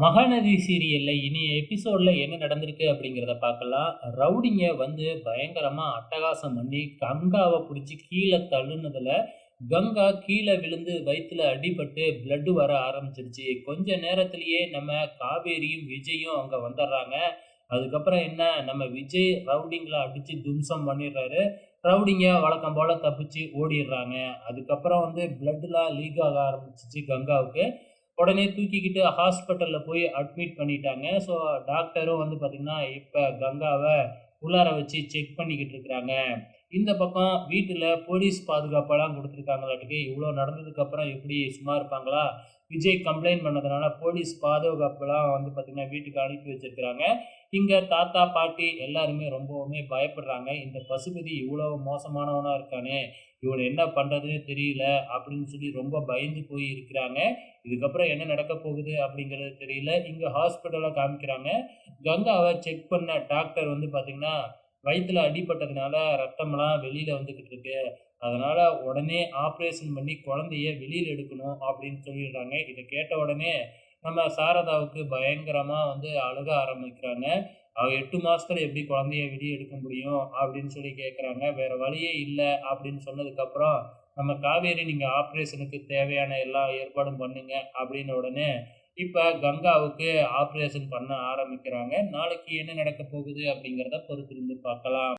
மகாநதி சீரியல்ல இனி எபிசோட்ல என்ன நடந்திருக்கு அப்படிங்கிறத பார்க்கலாம். ரவுடிங்க வந்து பயங்கரமா அட்டகாசம் பண்ணி கங்காவை பிடிச்சி கீழே தள்ளுனதுல, கங்கா கீழே விழுந்து வயிற்றுல அடிபட்டு பிளட் வர ஆரம்பிச்சிருச்சு. கொஞ்ச நேரத்திலேயே நம்ம காவேரியும், விஜயும் அங்க வந்துடுறாங்க அதுக்கப்புறம் என்ன நம்ம விஜய் ரவுடிங்களை அடிச்சு தும்சம் பண்ணிடுறாரு. ரவுடிங்க வழக்கம் போல தப்பிச்சு ஓடிடுறாங்க. அதுக்கப்புறம் வந்து பிளட்லாம் லீக் ஆக ஆரம்பிச்சிச்சு கங்காவுக்கு. உடனே தூக்கிக்கிட்டு ஹாஸ்பிட்டலில் போய் அட்மிட் பண்ணிட்டாங்க. ஸோ டாக்டரும் வந்து பார்த்தீங்கன்னா, இப்போ கங்காவை உள்ளார வச்சு செக் பண்ணிக்கிட்டு இருக்கிறாங்க. இந்த பக்கம் வீட்டில் போலீஸ் பாதுகாப்பெல்லாம் கொடுத்துருக்காங்களாட்டுக்கு இவ்வளோ நடந்ததுக்கப்புறம் எப்படி சும்மா இருப்பாங்களா? விஜய் கம்ப்ளைண்ட் பண்ணதுனால போலீஸ் பாதுகாப்பெல்லாம் வந்து பார்த்திங்கன்னா வீட்டுக்கு அனுப்பி வச்சிருக்கிறாங்க. இங்கே தாத்தா, பாட்டி எல்லாருமே ரொம்பவுமே பயப்படுறாங்க. இந்த பசுபதி இவ்வளோ மோசமானவனாக இருக்கானே! இவனை என்ன பண்ணுறதுன்னு தெரியல அப்படின்னு சொல்லி ரொம்ப பயந்து போய் இருக்கிறாங்க. இதுக்கப்புறம் என்ன நடக்க போகுது அப்படிங்கிறது தெரியல. இங்கே ஹாஸ்பிட்டலாக காமிக்கிறாங்க. கங்காவை செக் பண்ண டாக்டர் வந்து பார்த்தீங்கன்னா, வயிற்றில் அடிபட்டதுனால ரத்தம்லாம் வெளியில் வந்துக்கிட்டு இருக்கு. அதனால் உடனே ஆப்ரேஷன் பண்ணி குழந்தைய வெளியில் எடுக்கணும் அப்படின்னு சொல்லிடுறாங்க. இதை கேட்ட உடனே நம்ம சாரதாவுக்கு பயங்கரமாக வந்து அழுக ஆரம்பிக்கிறாங்க. அவ எட்டு மாதத்தில் எப்படி குழந்தைய வெளியே எடுக்க முடியும்? அப்படின்னு சொல்லி கேட்குறாங்க. வேறு வழியே இல்லை அப்படின்னு சொன்னதுக்கப்புறம், நம்ம காவேரி நீங்கள் ஆப்ரேஷனுக்கு தேவையான எல்லா ஏற்பாடும் பண்ணுங்க அப்படின்ன உடனே, இப்போ கங்காவுக்கு ஆப்ரேஷன் பண்ண ஆரம்பிக்கிறாங்க. நாளைக்கு என்ன நடக்கப் போகுது அப்படிங்கிறத பொறுத்திருந்து பார்க்கலாம்.